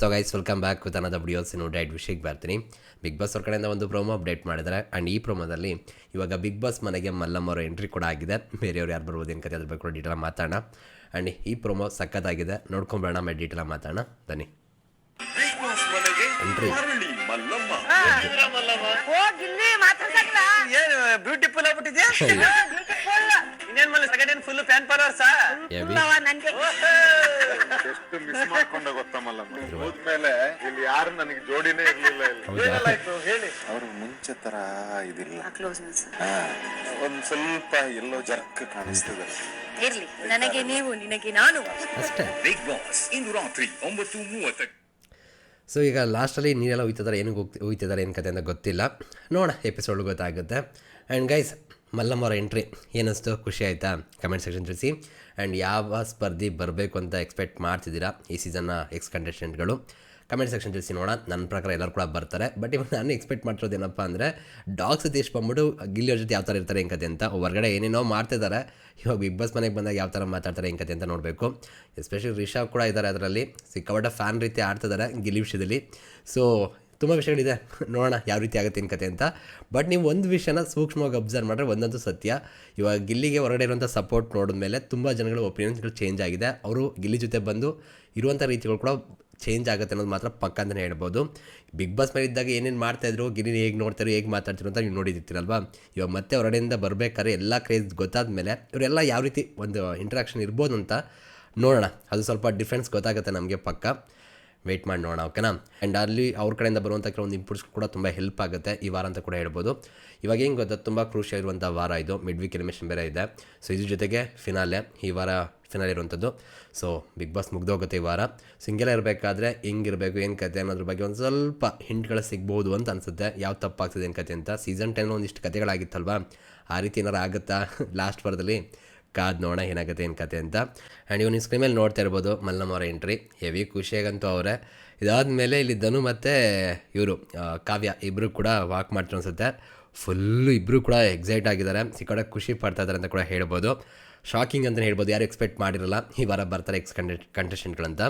So guys welcome back with ಅನ್ನದ videos ಇನ್ನು diet ವಿಷಯಕ್ಕೆ ಬರ್ತೀನಿ. ಬಿಗ್ ಬಾಸ್ ಅವ್ರ ಕಡೆಯಿಂದ ಒಂದು ಪ್ರೋಮೋ ಅಪ್ಡೇಟ್ ಮಾಡಿದ್ದಾರೆ. ಆ್ಯಂಡ್ ಈ ಪ್ರೋಮೋದಲ್ಲಿ ಇವಾಗ ಬಿಗ್ ಬಾಸ್ ಮನೆಗೆ ಮಲ್ಲಮ್ಮ ಅವರ ಎಂಟ್ರಿ ಕೂಡ ಆಗಿದೆ. ಬೇರೆಯವ್ರು ಯಾರು ಬರ್ಬೋದು ಏನು ಕತೆ ಅದ್ರ ಬಗ್ಗೆ ಕೂಡ ಡೀಟೇಲ್ ಮಾತಾಡೋಣ. ಆ್ಯಂಡ್ ಈ ಪ್ರೋಮೋ ಸಖತ್ತಾಗಿದೆ. ನೋಡ್ಕೊಂಬೇಡ ಮೇಲೆ ಡೀಟೇಲ್ ಮಾತಾಡೋಣ. ಬನ್ನಿ. ಬ್ಯೂಟಿಫುಲ್ ಆಗ್ಬಿಟ್ಟಿದ್ಯಾ? ಇನ್ನೇನ್ ಮಲ್ಲ ಸೆಕೆಂಡ್ ಏನ್ ಫುಲ್ ಫ್ಯಾನ್ ಫಾಲೋವರ್ಸ್ ಹೆವಿ ನನ್ಗೆ ಎಷ್ಟು ಮಿಸ್ ಮಾಡ್ಕೊಂಡ ಗೊತ್ತಮ್ಮಲ್ಲ ಹೋದ್ಮೇಲೆ ಇಲ್ಲಿ ಯಾರು ನನಗೆ ಜೋಡಿನೇ ಇರ್ಲಿಲ್ಲ ಇಲ್ಲಿ. ಹೇಳಿ. ಅವ್ರು ಮುಂಚೆ ತರ ಇದಿಲ್ಲ. ಕ್ಲೋಸ್ನೆಸ್ ಹಾ, ಒಂದ್ ಸ್ವಲ್ಪ ಎಲ್ಲೋ ಜರ್ಕ್ ಕಾಣಿಸ್ತಿದ್ದಾರೆ ಇರ್ಲಿ ನನಗೆ ನೀವು ನಿನಗೆ ನಾನು. ಅಷ್ಟೇ. ಬಿಗ್ ಬಾಸ್ ಇಂದು ರಾತ್ರಿ ಒಂಬತ್ತು ಮೂವತ್ತಕ್ಕೆ ಸೊ ಈಗ ಲಾಸ್ಟಲ್ಲಿ ನೀರೆಲ್ಲ ಹೋಯ್ತಿದ್ದಾರೆ ಏನಕ್ಕೆ ಹೋಗ್ತಿ ಹೋಯ್ತಿದ್ದಾರೆ ಏನು ಕತೆ ಅಂತ ಗೊತ್ತಿಲ್ಲ. ನೋಡೋಣ ಎಪಿಸೋಡ್ ಗೊತ್ತಾಗುತ್ತೆ. ಆ್ಯಂಡ್ ಗೈಸ್ ಮಲ್ಲಮ್ಮ ಎಂಟ್ರಿ ಏನಿಸ್ತು? ಖುಷಿ ಆಯಿತಾ? ಕಮೆಂಟ್ ಸೆಕ್ಷನ್ ತಿಳಿಸಿ. ಆ್ಯಂಡ್ ಯಾವ ಸ್ಪರ್ಧಿ ಬರಬೇಕು ಅಂತ ಎಕ್ಸ್ಪೆಕ್ಟ್ ಮಾಡ್ತಿದ್ದೀರಾ ಈ ಸೀಸನ್ನ ಎಕ್ಸ್ ಕಂಟೆಸ್ಟೆಂಟ್ಗಳು ಕಮೆಂಟ್ ಸೆಕ್ಷನ್ ತಿಳಿಸಿ ನೋಡೋಣ. ನನ್ನ ಪ್ರಕಾರ ಎಲ್ಲರೂ ಕೂಡ ಬರ್ತಾರೆ. ಬಟ್ ಇವಾಗ ನಾನು ಎಕ್ಸ್ಪೆಕ್ಟ್ ಮಾಡ್ತಿರೋದು ಏನಪ್ಪ ಅಂದರೆ ಡಾಗ್ ಸತೀಶ್ ಬಂದ್ಬಿಟ್ಟು ಗಿಲ್ಲಿಯವ್ರ ಜೊತೆ ಯಾವ ಥರ ಇರ್ತಾರೆ ಹೆಂಗತೆ ಅಂತ. ಹೊರಗಡೆ ಏನೇನೋ ಮಾಡ್ತಿದ್ದಾರೆ ಇವಾಗ ಬಿಗ್ ಬಾಸ್ ಮನೆಗೆ ಬಂದಾಗ ಯಾವ ಥರ ಮಾತಾಡ್ತಾರೆ ಹೆಂಗತೆ ಅಂತ ನೋಡಬೇಕು. ಎಸ್ಪೆಷಲಿ ರಿಷಾ ಕೂಡ ಇದ್ದಾರೆ ಅದರಲ್ಲಿ. ಸಿಕ್ಕಾಪಟ್ಟೆ ಫ್ಯಾನ್ ರೀತಿ ಆಡ್ತಿದ್ದಾರೆ ಗಿಲ್ಲಿ ವಿಷಯದಲ್ಲಿ. ಸೊ ತುಂಬ ವಿಷಯಗಳಿದೆ. ನೋಡೋಣ ಯಾವ ರೀತಿ ಆಗುತ್ತೆ ಕತೆ ಅಂತ. ಬಟ್ ನೀವು ಒಂದು ವಿಷಯನ ಸೂಕ್ಷ್ಮವಾಗಿ ಅಬ್ಸರ್ವ್ ಮಾಡಿದ್ರೆ ಒಂದಂತೂ ಸತ್ಯ. ಇವಾಗ ಗಿಲ್ಲಿಗೆ ಹೊರಗಡೆ ಇರುವಂಥ ಸಪೋರ್ಟ್ ನೋಡಿದ ಮೇಲೆ ತುಂಬ ಜನಗಳ ಒಪಿನಿಯನ್ಸ್ಗಳು ಚೇಂಜ್ ಆಗಿದೆ. ಅವರು ಗಿಲ್ಲಿ ಜೊತೆ ಬಂದು ಇರುವಂಥ ರೀತಿಗಳು ಕೂಡ ಚೇಂಜ್ ಆಗುತ್ತೆ ಅನ್ನೋದು ಮಾತ್ರ ಪಕ್ಕ ಅಂತಲೇ ಹೇಳ್ಬೋದು. ಬಿಗ್ ಬಾಸ್ ಮೇಲೆ ಇದ್ದಾಗ ಏನೇನು ಮಾಡ್ತಾಯಿದ್ರು ಗಿರಿನ ಹೇಗೆ ನೋಡ್ತಾರೆ, ಹೇಗೆ ಮಾತಾಡ್ತಿರು ಅಂತ ನೀವು ನೋಡಿರ್ತೀರಲ್ವಾ ಇವಾಗ ಮತ್ತೆ ಹೊರಡೆಯಿಂದ ಬರಬೇಕಾದ್ರೆ ಎಲ್ಲ ಕ್ರೇಜ್ ಗೊತ್ತಾದ ಮೇಲೆ ಇವರೆಲ್ಲ ಯಾವ ರೀತಿ ಒಂದು ಇಂಟ್ರಾಕ್ಷನ್ ಇರ್ಬೋದು ಅಂತ ನೋಡೋಣ. ಅದು ಸ್ವಲ್ಪ ಡಿಫ್ರೆನ್ಸ್ ಗೊತ್ತಾಗುತ್ತೆ ನಮಗೆ ಪಕ್ಕ. ವೆಯ್ಟ್ ಮಾಡಿ ನೋಡೋಣ ಓಕೆನಾ ಆ್ಯಂಡ್ ಅಲ್ಲಿ ಅವ್ರ ಕಡೆಯಿಂದ ಬರುವಂಥ ಕೆಲವೊಂದು ಇನ್ಪುಟ್ಸ್ ಕೂಡ ತುಂಬ ಹೆಲ್ಪ್ ಆಗುತ್ತೆ. ಈ ವಾರ ಅಂತ ಕೂಡ ಹೇಳ್ಬೋದು. ಇವಾಗ ಏನು ಗೊತ್ತಾ? ತುಂಬ ಕ್ರೂಷಿಯಲ್ ಇರುವಂಥ ವಾರ ಇದು. ಮಿಡ್ ವೀಕ್ ಎಲಿಮಿನೇಷನ್ ಬೇರೆ ಇದೆ. ಸೊ ಇದ್ರ ಜೊತೆಗೆ ಫಿನಾಲೆ ಈ ವಾರ ಫಿನಾಲೆ ಇರುವಂಥದ್ದು. ಸೊ ಬಿಗ್ ಬಾಸ್ ಮುಗ್ದೋಗುತ್ತೆ ಈ ವಾರ. ಸಿಂಗಲ್ ಇರಬೇಕಾದ್ರೆ ಹೆಂಗಿರಬೇಕು, ಏನು ಕತೆ ಅನ್ನೋದ್ರ ಬಗ್ಗೆ ಒಂದು ಸ್ವಲ್ಪ ಹಿಂಟ್ಗಳು ಸಿಗ್ಬೋದು ಅಂತ ಅನಿಸುತ್ತೆ. ಯಾವ ತಪ್ಪಾಗ್ತದೆ, ಏನು ಕತೆ ಅಂತ? ಸೀಸನ್ ಟೆನ್ ಒಂದಿಷ್ಟು ಕತೆಗಳಾಗಿತ್ತಲ್ವಾ? ಆ ರೀತಿ ಏನಾರು ಆಗುತ್ತಾ? ಲಾಸ್ಟ್ ವಾರದಲ್ಲಿ? ಕಾದ್ ನೋಡೋಣ ಏನಾಗುತ್ತೆ ಏನು ಕತೆ ಅಂತ. ಆ್ಯಂಡ್ ಇವ್ನು ಸ್ಕ್ರೀನ್ ಮೇಲೆ ನೋಡ್ತಾ ಇರ್ಬೋದು ಮಲ್ಲಮ್ಮ ಅವರ ಎಂಟ್ರಿ ಹೆವಿ ಖುಷಿಯಾಗಂತೂ ಅವರೇ. ಇದಾದಮೇಲೆ ಇಲ್ಲಿ ಧನು ಮತ್ತು ಇವರು ಕಾವ್ಯ ಇಬ್ಬರು ಕೂಡ ವಾಕ್ ಮಾಡ್ತಾರೆ ಅನ್ಸುತ್ತೆ. ಫುಲ್ಲು ಇಬ್ಬರು ಕೂಡ ಎಕ್ಸೈಟ್ ಆಗಿದ್ದಾರೆ. ಸಿಕ್ಕಡೆ ಖುಷಿ ಪಡ್ತಾ ಇದ್ದಾರೆ ಅಂತ ಕೂಡ ಹೇಳ್ಬೋದು. ಶಾಕಿಂಗ್ ಅಂತಲೇ ಹೇಳ್ಬೋದು. ಯಾರು ಎಕ್ಸ್ಪೆಕ್ಟ್ ಮಾಡಿರಲ್ಲ. ಈ ವಾರ ಬರ್ತಾರೆ ಎಕ್ಸ್ ಕಂಟೆ ಕಂಟೆಸ್ಟೆಂಟ್ಗಳಂತ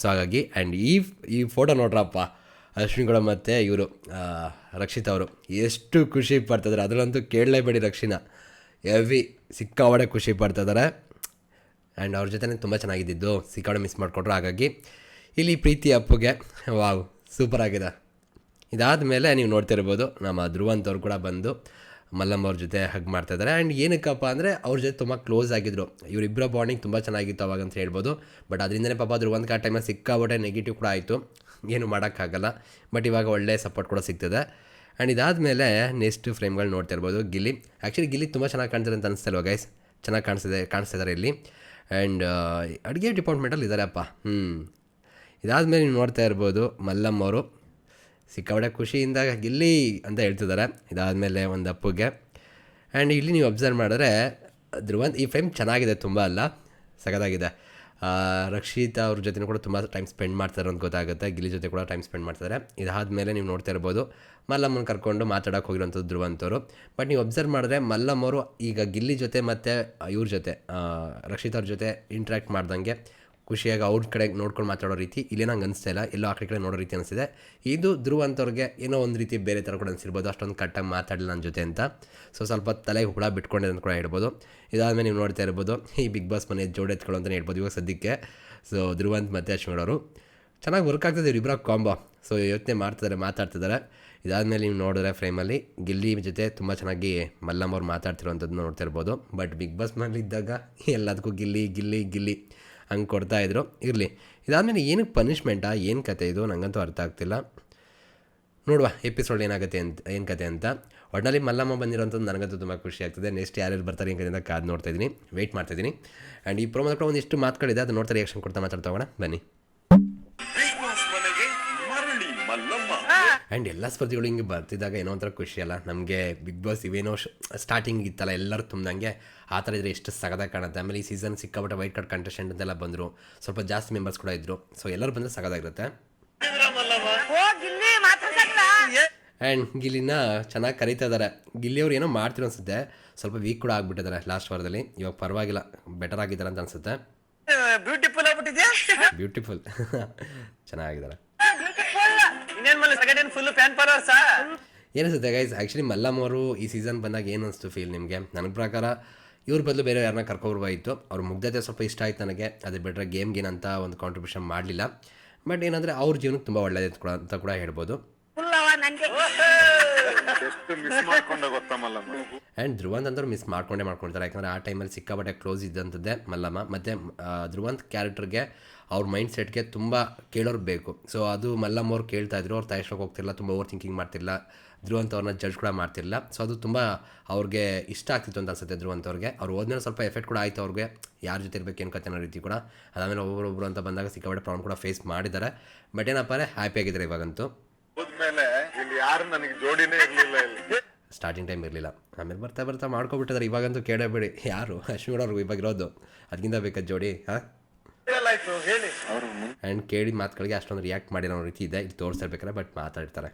ಸೊ ಹಾಗಾಗಿ ಆ್ಯಂಡ್ ಈ ಈ ಫೋಟೋ ನೋಡ್ರಪ್ಪ. ಅಶ್ವಿನಿಗಳು ಮತ್ತು ಇವರು ರಕ್ಷಿತ್ ಅವರು. ಎಷ್ಟು ಖುಷಿ ಪಡ್ತಿದ್ದಾರೆ ಅದರಲ್ಲಂತೂ ಕೇಳಲೇಬೇಡಿ ರಕ್ಷಿನ. ಎವಿ ಸಿಕ್ಕಾವಡೆ ಖುಷಿ ಪಡ್ತಿದ್ದಾರೆ ಆ್ಯಂಡ್ ಅವ್ರ ಜೊತೆ ತುಂಬ ಚೆನ್ನಾಗಿದ್ದಿದ್ದು. ಸಿಕ್ಕಾಡೆ ಮಿಸ್ ಮಾಡಿಕೊಟ್ರು ಹಾಗಾಗಿ ಇಲ್ಲಿ ಪ್ರೀತಿ ಅಪ್ಪುಗೆ, ವಾವ್ ಸೂಪರ್ ಆಗಿದೆ. ಇದಾದ ಮೇಲೆ ನೀವು ನೋಡ್ತಿರ್ಬೋದು, ನಮ್ಮ ಧ್ರುವಂತವ್ರು ಕೂಡ ಬಂದು ಮಲ್ಲಮ್ಮ ಅವ್ರ ಜೊತೆ ಹಗ್ ಮಾಡ್ತಾಯಿದ್ದಾರೆ ಆ್ಯಂಡ್ ಏನಕ್ಕಪ್ಪ ಅಂದರೆ ಅವ್ರ ಜೊತೆ ತುಂಬ ಕ್ಲೋಸ್ ಆಗಿದ್ದರು ಇವರಿಬ್ಬರ ಬಾಂಡಿಂಗ್ ತುಂಬ ಚೆನ್ನಾಗಿತ್ತು ಅವಾಗ ಅಂತ ಹೇಳ್ಬೋದು. ಬಟ್ ಅದರಿಂದನೇ ಪಾಪ ಧ್ರುವಂತ್ ಆ ಟೈಮಲ್ಲಿ ಸಿಕ್ಕಾಬಿಟ್ಟೆ ನೆಗೆಟಿವ್ ಕೂಡ ಆಯಿತು. ಏನು ಮಾಡೋಕ್ಕಾಗಲ್ಲ. ಬಟ್ ಇವಾಗ ಒಳ್ಳೆಯ ಸಪೋರ್ಟ್ ಕೂಡ ಸಿಗ್ತದೆ. ಆ್ಯಂಡ್ ಇದಾದಮೇಲೆ ನೆಕ್ಸ್ಟ್ ಫ್ರೇಮ್ಗಳು ನೋಡ್ತಾ ಇರ್ಬೋದು. ಗಿಲ್ಲಿ. ಆ್ಯಕ್ಚುಲಿ ಗಿಲ್ಲಿ ತುಂಬ ಚೆನ್ನಾಗಿ ಕಾಣ್ತಿದೆ ಅಂತ ಅನಿಸ್ತಲ್ವ ಗೈಸ್ ಚೆನ್ನಾಗಿ ಕಾಣಿಸ್ತಿದೆ ಕಾಣಿಸ್ತಿದ್ದಾರೆ ಇಲ್ಲಿ. ಆ್ಯಂಡ್ ಅಡುಗೆ ಡಿಪಾರ್ಟ್ಮೆಂಟಲ್ಲಿ ಇದ್ದಾರೆಪ್ಪ ಹ್ಞೂ ಇದಾದಮೇಲೆ ನೀವು ನೋಡ್ತಾ ಇರ್ಬೋದು ಮಲ್ಲಮ್ಮ ಅವರು. ಸಿಕ್ಕಾಪಟ್ಟೆ ಖುಷಿಯಿಂದ ಗಿಲ್ಲಿ ಅಂತ ಹೇಳ್ತಿದ್ದಾರೆ. ಇದಾದಮೇಲೆ ಒಂದು ಅಪ್ಪುಗೆ. ಆ್ಯಂಡ್ ಇಲ್ಲಿ ನೀವು ಅಬ್ಸರ್ವ್ ಮಾಡಿದ್ರೆ ಧ್ರುವಂತ್ ಈ ಫ್ರೇಮ್ ಚೆನ್ನಾಗಿದೆ ತುಂಬ ಅಲ್ಲ? ಆ, ರಕ್ಷಿತಾ ಅವ್ರ ಜೊತೆ ಕೂಡ ತುಂಬ ಟೈಮ್ ಸ್ಪೆಂಡ್ ಮಾಡ್ತಾರೆ ಅಂತ ಗೊತ್ತಾಗುತ್ತೆ. ಗಿಲ್ಲಿ ಜೊತೆ ಕೂಡ ಟೈಮ್ ಸ್ಪೆಂಡ್ ಮಾಡ್ತಾರೆ. ಇದಾದಮೇಲೆ ನೀವು ನೋಡ್ತಾ ಇರ್ಬೋದು ಮಲ್ಲಮ್ಮನ ಕರ್ಕೊಂಡು ಮಾತಾಡೋಕೆ ಹೋಗಿರೋಂಥದ್ದು ಧ್ರುವಂತವರು ಬಟ್ ನೀವು ಅಬ್ಸರ್ವ್ ಮಾಡಿದ್ರೆ ಮಲ್ಲಮ್ಮವರು ಈಗ ಗಿಲ್ಲಿ ಜೊತೆ ಮತ್ತು ಇವ್ರ ಜೊತೆ ರಕ್ಷಿತ್ ಅವ್ರ ಜೊತೆ ಇಂಟ್ರ್ಯಾಕ್ಟ್ ಮಾಡ್ದಂಗೆ ಖುಷಿಯಾಗಿ ಅವ್ರ ಕಡೆ ನೋಡ್ಕೊಂಡು ಮಾತಾಡೋ ರೀತಿ ಇಲ್ಲಿ ನಂಗೆ ಅನಿಸ್ತಾ ಇಲ್ಲ. ಎಲ್ಲೋ ಆ ಕಡೆ ಕಡೆ ನೋಡೋ ರೀತಿ ಅನಿಸಿದೆ ಇದು ಧ್ರುವ ಅಂತವ್ರಿಗೆ ಏನೋ ಒಂದು ರೀತಿ ಬೇರೆ ಥರ ಕೂಡ ಅನಿಸಿರ್ಬೋದು. ಅಷ್ಟೊಂದು ಕಟ್ಟಾಗಿ ಮಾತಾಡಲಿಲ್ಲ ನನ್ನ ಜೊತೆ ಅಂತ. ಸೊ ಸ್ವಲ್ಪ ತಲೆಗೆ ಹುಳ ಬಿಟ್ಕೊಂಡಿದೆ ಅಂತ ಕೂಡ ಹೇಳ್ಬೋದು. ಇದಾದಮೇಲೆ ನೀವು ನೋಡ್ತಾ ಇರ್ಬೋದು. ಈ ಬಿಗ್ ಬಾಸ್ ಮನೆ ಜೋಡೆ ಎತ್ಕೊಳ್ಳೋ ಅಂತಲೇ ಹೇಳ್ಬೋದು ಇವಾಗ ಸದ್ಯಕ್ಕೆ. ಸೊ ಧ್ರುವಂತ್ ಮತ್ತು ಅಶ್ವಿನವರು ಚೆನ್ನಾಗಿ ವರ್ಕ್ ಆಗ್ತದೆ ಇಬ್ಬರ ಕಾಂಬೋ ಸೊ ಯೋಚನೆ ಮಾಡ್ತಿದ್ದಾರೆ ಮಾತಾಡ್ತಿದ್ದಾರೆ ಇದಾದಮೇಲೆ ನೀವು ನೋಡಿದ್ರೆ ಫ್ರೇಮಲ್ಲಿ ಗಿಲ್ಲಿ ಜೊತೆ ತುಂಬ ಚೆನ್ನಾಗಿ ಮಲ್ಲಮ್ಮ ಅವ್ರು ಮಾತಾಡ್ತಿರೋವಂಥದ್ದು ನೋಡ್ತಾ ಇರ್ಬೋದು. ಬಟ್ ಬಿಗ್ ಬಾಸ್ ಮನೇಲಿ ಇದ್ದಾಗ ಎಲ್ಲದಕ್ಕೂ ಗಿಲ್ಲಿ ಗಿಲ್ಲಿ ಗಿಲ್ಲಿ. ಹಂಗೆ ಕೊಡ್ತಾಯಿದ್ರು ಇರಲಿ. ಇದಾದಮೇಲೆ ಏನಕ್ಕೆ ಪನಿಷ್ಮೆಂಟಾ ಏನು ಕತೆ ಇದು? ನನಗಂತೂ ಅರ್ಥ ಆಗ್ತಿಲ್ಲ. ನೋಡುವ ಎಪಿಸೋಡ್ ಏನಾಗುತ್ತೆ ಅಂತ, ಏನು ಕತೆ ಅಂತ. ಒಟ್ಟಿನಲ್ಲಿ ಮಲ್ಲಮ್ಮ ಬಂದಿರೋಂಥದ್ದು ನನಗಂತೂ ತುಂಬ ಖುಷಿ ಆಗ್ತದೆ. ನೆಕ್ಸ್ಟ್ ಯಾರ್ಯಾರು ಬರ್ತಾರೆ ಏನು ಕತೆ ಕಾದು ನೋಡ್ತಾಯಿದ್ದೀನಿ ವೆಯ್ಟ್ ಮಾಡ್ತಾಯಿದ್ದೀನಿ ಆ್ಯಂಡ್ ಈ ಪ್ರೊಮೋದ ಕೂಡ ಒಂದಿಷ್ಟು ಮಾತುಗಳಿದೆ, ಅದು ನೋಡ್ತಾರೆ ರಿಯಾಕ್ಷನ್ ಕೊಡ್ತಾ ಮಾತಾಡ್ತಾ ಹೋಗೋಣ. ಬನ್ನಿ. ಆ್ಯಂಡ್ ಎಲ್ಲ ಸ್ಪರ್ಧಿಗಳು ಹಿಂಗೆ ಬರ್ತಿದ್ದಾಗ ಏನೋ ಒಂಥರ ಖುಷಿಯಲ್ಲ ನಮಗೆ ಬಿಗ್ ಬಾಸ್ ಇವೇನೋ ಸ್ಟಾರ್ಟಿಂಗ್ ಇತ್ತಲ್ಲ ಎಲ್ಲರೂ ತುಂಬ್ದಂಗೆ ಆ ಥರ ಇದ್ರೆ ಎಷ್ಟು ಸಗದ ಕಾಣುತ್ತೆ. ಆಮೇಲೆ ಈ ಸೀಸನ್ ಸಿಕ್ಕಾಪಟ್ಟೆ ವೈಟ್ ಕಾರ್ಡ್ ಕಂಟೆಸ್ಟೆಂಟ್ ಅಂತೆಲ್ಲ ಬಂದರು. ಸ್ವಲ್ಪ ಜಾಸ್ತಿ ಮೆಂಬರ್ಸ್ ಕೂಡ ಇದ್ದರು ಸೊ ಎಲ್ಲರೂ ಬಂದರೆ ಸಗದಾಗಿರುತ್ತೆ. ಆ್ಯಂಡ್ ಗಿಲ್ಲಿನ ಚೆನ್ನಾಗಿ ಕರೀತಾ ಇದ್ದಾರೆ ಗಿಲ್ಲಿಯವ್ರು ಏನೋ ಮಾಡ್ತೀರ ಅನ್ಸುತ್ತೆ. ಸ್ವಲ್ಪ ವೀಕ್ ಕೂಡ ಆಗಿಬಿಟ್ಟಿದ್ದಾರೆ ಲಾಸ್ಟ್ ವಾರದಲ್ಲಿ. ಇವಾಗ ಪರವಾಗಿಲ್ಲ. ಬೆಟರ್ ಆಗಿದ್ದಾರೆ ಅಂತ ಅನ್ಸುತ್ತೆ. ಬ್ಯೂಟಿಫುಲ್ ಬ್ಯೂಟಿಫುಲ್ ಚೆನ್ನಾಗಿದ್ದಾರೆ. ಮಲ್ಲ ಏನಿಸುತ್ತೆ ಗೈಸ್ ಆ್ಯಕ್ಚುಲಿ ಮಲ್ಲಮ್ ಅವರು ಈ ಸೀಸನ್ ಬಂದಾಗ ಏನು ಅನಿಸ್ತು ಫೀಲ್ ನಿಮಗೆ? ನನ್ನ ಪ್ರಕಾರ ಇವ್ರ ಬದಲು ಬೇರೆ ಯಾರನ್ನ ಕರ್ಕೊಬರ್ಬಾಯಿತ್ತು ಅವ್ರ ಮುಗ್ಧತೆ ಸ್ವಲ್ಪ ಇಷ್ಟ ಆಯ್ತು ನನಗೆ. ಅದು ಬಿಟ್ಟರೆ ಗೇಮ್ಗೇನಂತ ಒಂದು ಕಾಂಟ್ರಿಬ್ಯೂಷನ್ ಮಾಡಲಿಲ್ಲ. ಬಟ್ ಏನಂದರೆ ಅವ್ರ ಜೀವನಕ್ಕೆ ತುಂಬ ಒಳ್ಳೆಯದು ಕೂಡ ಅಂತ ಕೂಡ ಹೇಳ್ಬೋದು. ನನ್ಗೆ. ಎಷ್ಟು ಮಿಸ್ ಮಾಡ್ಕೊಂಡೆ ಗೊತ್ತಾ ಮಲ್ಲಮ್ಮ? ಆ್ಯಂಡ್ ಧ್ರುವಂತ್ ಅಂದ್ರೆ ಮಿಸ್ ಮಾಡ್ಕೊಂಡೇ ಮಾಡ್ಕೊಳ್ತಾರೆ ಯಾಕಂದರೆ ಆ ಟೈಮಲ್ಲಿ ಸಿಕ್ಕಾಪಟ್ಟೆ ಕ್ಲೋಸ್ ಇದ್ದಂಥದ್ದೇ ಮಲ್ಲಮ್ಮ. ಮತ್ತು ಧ್ರುವಂತ್ ಕ್ಯಾರೆಕ್ಟರ್ಗೆ ಅವ್ರ ಮೈಂಡ್ ಸೆಟ್ಗೆ ತುಂಬ ಕೇಳೋರು ಬೇಕು. ಸೊ ಅದು ಮಲ್ಲಮ್ಮ ಅವ್ರು ಕೇಳ್ತಾ ಇದ್ರು. ಅವ್ರು ತಯಶ್ರಕ್ಕೆ ಹೋಗ್ತಿಲ್ಲ ತುಂಬ ಓವರ್ ಥಿಂಕಿಂಗ್ ಮಾಡ್ತಿಲ್ಲ ಧ್ರುವಂತ್ ಅವ್ರನ್ನ ಜಡ್ಜ್ ಕೂಡ ಮಾಡ್ತಿಲ್ಲ ಸೊ ಅದು ತುಂಬ ಅವ್ರಿಗೆ ಇಷ್ಟ ಆಗ್ತಿತ್ತು ಅಂತ ಅನ್ಸುತ್ತೆ ಧ್ರುವಂತ್ ಅವ್ರಿಗೆ. ಅವ್ರು ಹೋದ್ಮೇಲೆ ಸ್ವಲ್ಪ ಎಫೆಕ್ಟ್ ಕೂಡ ಆಯಿತು ಅವ್ರಿಗೆ. ಯಾರ ಜೊತೆ ಇರಬೇಕು ಏನು ಕತೆ ಅನ್ನೋ ರೀತಿ ಕೂಡ. ಅದಾದಮೇಲೆ ಒಬ್ಬೊಬ್ಬರು ಅಂತ ಬಂದಾಗ ಸಿಕ್ಕಾಪಟ್ಟೆ ಪ್ರಾಬ್ಲಮ್ ಕೂಡ ಫೇಸ್ ಮಾಡಿದ್ದಾರೆ. ಬಟ್ ಏನಪ್ಪ ಹ್ಯಾಪಿ ಆಗಿದ್ದಾರೆ ಇವಾಗಂತೂ. ಹೋದ್ಮೇಲೆ ಯಾರು ನನಗೆ ಜೋಡಿನೇ ಇರಲಿಲ್ಲ ಇಲ್ಲಿ. ಸ್ಟಾರ್ಟಿಂಗ್ ಟೈಮ್ ಇರಲಿಲ್ಲ. ಆಮೇಲೆ ಬರ್ತಾ ಬರ್ತಾ ಮಾಡ್ಕೊಬಿಟ್ಟಿದ್ದಾರೆ ಇವಾಗಂತೂ ಕೇಳಬೇಡಿ ಯಾರು? ಅಶ್ವಿನವ್ರು ಇವಾಗ ಇರೋದು. ಅದಕ್ಕಿಂತ ಬೇಕಾದ ಜೋಡಿ ಹಾಂ? ಆಯ್ತು ಹೇಳಿ. ಅವ್ರು ಆ್ಯಂಡ್ ಕೇಳಿದ ಮಾತುಗಳಿಗೆ ಅಷ್ಟೊಂದು ರಿಯಾಕ್ಟ್ ಮಾಡಿರೋ ರೀತಿ ಇದೆ. ಇಲ್ಲಿ ತೋರಿಸ್ತಿರ್ಬೇಕಾದ್ರೆ ಬಟ್ ಮಾತಾಡ್ತಾರೆ.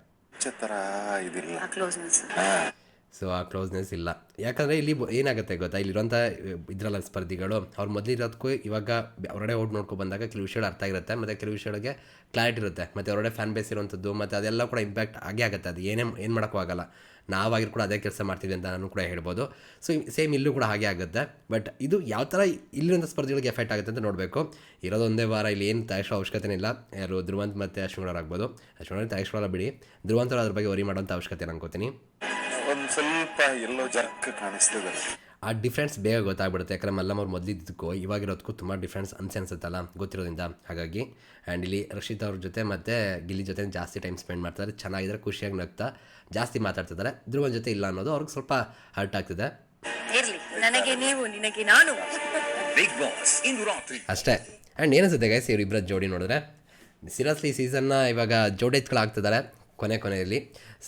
ಇದಿಲ್ಲ. ಸೊ ಆ ಕ್ಲೋಸ್ನೆಸ್ ಇಲ್ಲ. ಯಾಕಂದರೆ ಇಲ್ಲಿ ಏನಾಗುತ್ತೆ ಗೊತ್ತಾ? ಇಲ್ಲಿರುವಂಥ ಇದ್ರಲ್ಲ ಸ್ಪರ್ಧಿಗಳು, ಅವ್ರು ಮೊದಲಿರೋದಕ್ಕೂ ಇವಾಗ ಅವರಡೆ ಹೊರಗಡೆ ಓಡ್ ನೋಡ್ಕೊಂಡು ಬಂದಾಗ ಕೆಲವು ವಿಷಯಗಳು ಅರ್ಥ ಆಗಿರುತ್ತೆ, ಮತ್ತು ಕೆಲವು ವಿಷಯಗಳಿಗೆ ಕ್ಲಾರಿಟಿ ಇರುತ್ತೆ, ಮತ್ತು ಹೊರಗಡೆ ಫ್ಯಾನ್ ಬೇಸ್ ಇರುವಂಥದ್ದು, ಮತ್ತು ಅದೆಲ್ಲ ಕೂಡ ಇಂಪ್ಯಾಕ್ಟ್ ಆಗೇ ಆಗುತ್ತೆ. ಅದು ಏನೇ ಏನು ಮಾಡೋಕ್ಕೂ ಆಗಲ್ಲ. ನಾವಾಗಿರು ಕೂಡ ಅದೇ ಕೆಲಸ ಮಾಡ್ತೀವಿ ಅಂತ ನಾನು ಕೂಡ ಹೇಳ್ಬೋದು. ಸೊ ಸೇಮ್ ಇಲ್ಲೂ ಕೂಡ ಹಾಗೆ ಆಗುತ್ತೆ. ಬಟ್ ಇದು ಯಾವ ಥರ ಇಲ್ಲಿರುವಂಥ ಸ್ಪರ್ಧಿಗಳಿಗೆ ಎಫೆಕ್ಟ್ ಆಗುತ್ತೆ ಅಂತ ನೋಡಬೇಕು. ಇರೋದು ಒಂದೇ ವಾರ, ಇಲ್ಲಿ ಏನು ತಯಾರಿಸೋ ಅವಶ್ಯಕತೆ ಇಲ್ಲ. ಯಾರು ಧ್ರುವಂತ್ ಮತ್ತು ಅಶ್ವಿನವ್ರು ಆಗ್ಬೋದು. ಅಶ್ವಿನವ್ರು ತಯಾರಿಸೋಲ್ಲ ಬಿಡಿ. ಧ್ರುವಂತರು ಅದ್ರ ಬಗ್ಗೆ ವರಿ ಮಾಡೋಂಥ ಅವಶ್ಯಕತೆ ಅನ್ಕೋತೀನಿ. ಒಂದ್ ಸ್ವಲ್ಪ ಎಲ್ಲೋ ಜರ್ಕ್ ಕಾಣಿಸ್ತದೆ. ಆ ಡಿಫ್ರೆನ್ಸ್ ಬೇಗ ಗೊತ್ತಾಗ್ಬಿಡುತ್ತೆ. ಯಾಕಂದ್ರೆ ಮಲ್ಲಮ್ಮ ಅವ್ರು ಮೊದಲಿದ್ದಕ್ಕೂ ಇವಾಗಿರೋದಕ್ಕೂ ತುಂಬ ಡಿಫ್ರೆನ್ಸ್ ಅನ್ಸೆ ಅನ್ಸುತ್ತಲ್ಲ ಗೊತ್ತಿರೋದ್ರಿಂದ. ಹಾಗಾಗಿ ಆ್ಯಂಡ್ ಇಲ್ಲಿ ರಕ್ಷಿತ್ ಅವ್ರ ಜೊತೆ ಮತ್ತು ಗಿಲ್ಲಿ ಜೊತೆ ಜಾಸ್ತಿ ಟೈಮ್ ಸ್ಪೆಂಡ್ ಮಾಡ್ತಾರೆ. ಚೆನ್ನಾಗಿದ್ದಾರೆ ಖುಷಿಯಾಗಿ ನಗ್ತಾ ಜಾಸ್ತಿ ಮಾತಾಡ್ತಿದ್ದಾರೆ. ಧ್ರುವನ್ ಜೊತೆ ಇಲ್ಲ ಅನ್ನೋದು ಅವ್ರಿಗೆ ಸ್ವಲ್ಪ ಹರ್ಟ್ ಆಗ್ತಿದೆ. ಇರ್ಲಿ ನನಗೆ ನೀವು ನಿನಗೆ ನಾನು. Big Boss ಇಂದು ರಾತ್ರಿ. ಅಷ್ಟೇ. ಆ್ಯಂಡ್ ಏನಿಸುತ್ತೆ ಗೈಸ್ ಇವರಿಬ್ಬರ ಜೋಡಿ ನೋಡಿದ್ರೆ ಸೀರಿಯಸ್ಲಿ ಸೀಸನ್ನ ಇವಾಗ ಜೋಡಿ ಜೋಡೆತ್ಗಳಾಗ್ತಿದ್ದಾರೆ. ಕೊನೆ ಕೊನೆಯಲ್ಲಿ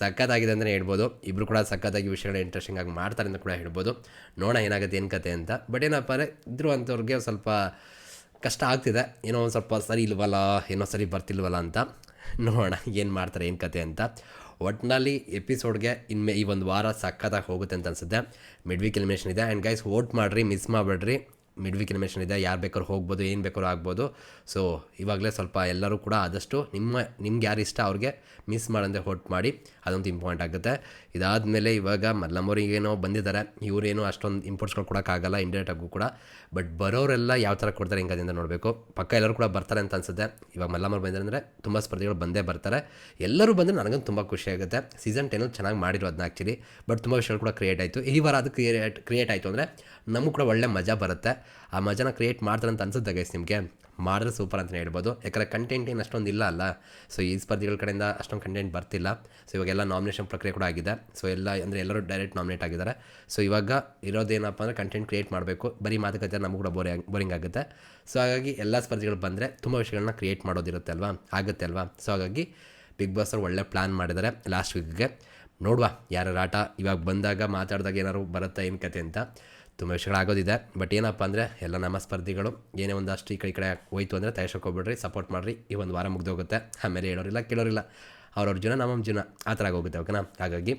ಸಖತ್ತಾಗಿದೆ ಅಂತಲೇ ಹೇಳ್ಬೋದು. ಇಬ್ಬರು ಕೂಡ ಸಖತ್ತಾಗಿ ವಿಷಯಗಳ ಇಂಟ್ರೆಸ್ಟಿಂಗ್ ಆಗಿ ಮಾಡ್ತಾರೆ ಅಂತ ಕೂಡ ಹೇಳ್ಬೋದು. ನೋಡೋಣ ಏನಾಗುತ್ತೆ, ಏನು ಕತೆ ಅಂತ. ಬಟ್ ಏನಪ್ಪ ಅಂದರೆ, ಇದ್ರು ಅಂಥವ್ರಿಗೆ ಸ್ವಲ್ಪ ಕಷ್ಟ ಆಗ್ತಿದೆ. ಏನೋ ಒಂದು ಸ್ವಲ್ಪ ಸರಿ ಇಲ್ವಲ್ಲ, ಏನೋ ಸರಿ ಬರ್ತಿಲ್ವಲ್ಲ ಅಂತ. ನೋಡೋಣ, ಏನು ಮಾಡ್ತಾರೆ, ಏನು ಕತೆ ಅಂತ. ಒಟ್ಟಿನಲ್ಲಿ ಎಪಿಸೋಡ್ಗೆ ಇನ್ಮೇ ಈ ಒಂದು ವಾರ ಸಖತ್ತಾಗಿ ಹೋಗುತ್ತೆ ಅಂತ ಅನಿಸುತ್ತೆ. ಮಿಡ್ ವೀಕ್ ಎಲಿಮಿನೇಷನ್ ಇದೆ. ಆ್ಯಂಡ್ ಗೈಸ್ ವೋಟ್ ಮಾಡಿರಿ ಮಿಸ್ ಮಾಡಬೇಡ್ರಿ. ಮಿಡ್ ವೀಕ್ ಎಲಿಮಿನೇಷನ್ ಇದೆ ಯಾರು ಬೇಕಾದ್ರೂ ಹೋಗ್ಬೋದು, ಏನು ಬೇಕಾದ್ರೂ ಆಗ್ಬೋದು. ಸೊ ಇವಾಗಲೇ ಸ್ವಲ್ಪ ಎಲ್ಲರೂ ಕೂಡ ಆದಷ್ಟು ನಿಮ್ಮ, ನಿಮ್ಗೆ ಯಾರು ಇಷ್ಟ ಅವ್ರಿಗೆ ಮಿಸ್ ಮಾಡಂದೆ ಹೊಟ್ಟು ಮಾಡಿ, ಅದೊಂದು ಇಂಪಾರ್ಟೆಂಟ್ ಆಗುತ್ತೆ. ಇದಾದಮೇಲೆ ಇವಾಗ ಮಲ್ಲಮ್ಮವ್ರಿಗೇನೋ ಬಂದಿದ್ದಾರೆ, ಇವರೇನು ಅಷ್ಟೊಂದು ಇಂಪೋರ್ಟ್ಸ್ಗಳು ಕೊಡೋಕ್ಕಾಗಲ್ಲ ಇಂಡೈರೆಕ್ಟಾಗೂ ಕೂಡ. ಬಟ್ ಬರೋರೆಲ್ಲ ಯಾವ ಥರ ಕೊಡ್ತಾರೆ ಹಿಂಗದಿಂದ ನೋಡಬೇಕು. ಪಕ್ಕ ಎಲ್ಲರೂ ಕೂಡ ಬರ್ತಾರೆ ಅಂತ ಅನ್ಸುತ್ತೆ. ಇವಾಗ ಮಲ್ಲಮ್ಮವ್ರು ಬಂದರೆ ಅಂದರೆ ತುಂಬ ಸ್ಪರ್ಧಿಗಳು ಬಂದೇ ಬರ್ತಾರೆ. ಎಲ್ಲರೂ ಬಂದರೆ ನನಗಂತೂ ತುಂಬ ಖುಷಿ ಆಗುತ್ತೆ. ಸೀಸನ್ ಟೆನಲ್ಲಿ ಚೆನ್ನಾಗಿ ಮಾಡಿರೋ ಅದನ್ನ ಆ್ಯಕ್ಚುಲಿ ಬಟ್ ತುಂಬ ವಿಷಯಗಳು ಕೂಡ ಕ್ರಿಯೇಟ್ ಆಯಿತು. ಈ ವಾರ ಅದು ಕ್ರಿಯೇಟ್ ಕ್ರಿಯೇಟ್ ಆಯಿತು ಅಂದರೆ ನಮಗೂ ಕೂಡ ಒಳ್ಳೆ ಮಜಾ ಬರುತ್ತೆ. ಆ ಮಜಾನ ಕ್ರಿಯೇಟ್ ಮಾಡ್ತಾರೆ ಅಂತ ಅನ್ಸುತ್ತೆ ಗೈಸ್ ನಿಮಗೆ. ಮಾಡಿದ್ರೆ ಸೂಪರ್ ಅಂತಲೇ ಹೇಳ್ಬೋದು. ಯಾಕಂದರೆ ಕಂಟೆಂಟ್ ಏನು ಅಷ್ಟೊಂದು ಇಲ್ಲ ಅಲ್ಲ. ಸೊ ಈ ಸ್ಪರ್ಧಿಗಳ ಕಡೆಯಿಂದ ಅಷ್ಟೊಂದು ಕಂಟೆಂಟ್ ಬರ್ತಿಲ್ಲ. ಸೊ ಇವಾಗೆಲ್ಲ ನಾಮಿನೇಷನ್ ಪ್ರಕ್ರಿಯೆ ಕೂಡ ಆಗಿದೆ. ಸೊ ಎಲ್ಲ ಅಂದರೆ ಎಲ್ಲರೂ ಡೈರೆಕ್ಟ್ ನಾಮಿನೇಟ್ ಆಗಿದ್ದಾರೆ. ಸೊ ಇವಾಗ ಇರೋದೇನಪ್ಪ ಅಂದರೆ ಕಂಟೆಂಟ್ ಕ್ರಿಯೇಟ್ ಮಾಡಬೇಕು. ಬರೀ ಮಾತುಕತೆ ನಮಗೂ ಕೂಡ ಬೋರಿಂಗ್ ಬೋರಿಂಗ್ ಆಗುತ್ತೆ. ಸೊ ಹಾಗಾಗಿ ಎಲ್ಲ ಸ್ಪರ್ಧಿಗಳು ಬಂದರೆ ತುಂಬ ವಿಷಯಗಳನ್ನ ಕ್ರಿಯೇಟ್ ಮಾಡೋದಿರುತ್ತೆ ಅಲ್ವಾ? ಆಗುತ್ತೆ ಅಲ್ವಾ? ಸೊ ಹಾಗಾಗಿ ಬಿಗ್ ಬಾಸ್ ಅವ್ರು ಒಳ್ಳೆ ಪ್ಲ್ಯಾನ್ ಮಾಡಿದ್ದಾರೆ ಲಾಸ್ಟ್ ವೀಕ್ಗೆ ನೋಡುವ ಯಾರ ಆಟ ಇವಾಗ ಬಂದಾಗ ಮಾತಾಡಿದಾಗ ಏನಾದ್ರು ಬರುತ್ತಾ ಏನು ಕತೆ ಅಂತ. ತುಂಬ ವಿಷಯಗಳಾಗೋದಿದೆ ಬಟ್ ಏನಪ್ಪ ಅಂದರೆ ಎಲ್ಲ ನಮ್ಮ ಸ್ಪರ್ಧಿಗಳು ಏನೇ ಒಂದು ಅಷ್ಟು ಈ ಕಡೆ ಈ ಕಡೆ ಹೋಯ್ತು ಅಂದರೆ ತಯಾರಿಸ್ಕೊಬಿಡ್ರಿ ಸಪೋರ್ಟ್ ಮಾಡಿರಿ, ಈ ಒಂದು ವಾರ ಮುಗ್ದೋಗುತ್ತೆ. ಆಮೇಲೆ ಹೇಳೋರಿಲ್ಲ, ಕೇಳೋರಿಲ್ಲ. ಅವ್ರವ್ರ ಜೀವನ ನಮ್ಮ ಜೀವನ. ಆ ಥರ ಆಗೋಗುತ್ತೆ ಓಕೆನಾ ಹಾಗಾಗಿ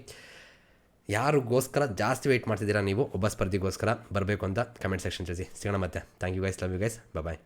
ಯಾರಿಗೋಸ್ಕರ ಜಾಸ್ತಿ ವೆಯ್ಟ್ ಮಾಡ್ತಿದ್ದೀರಾ ನೀವು? ಒಬ್ಬ ಸ್ಪರ್ಧಿಗೋಸ್ಕರ ಬರಬೇಕು ಅಂತ ಕಮೆಂಟ್ ಸೆಕ್ಷನ್ ತಿಳಿಸಿ. ಸಿಗೋಣ ಮತ್ತೆ. Thank you guys love you guys bye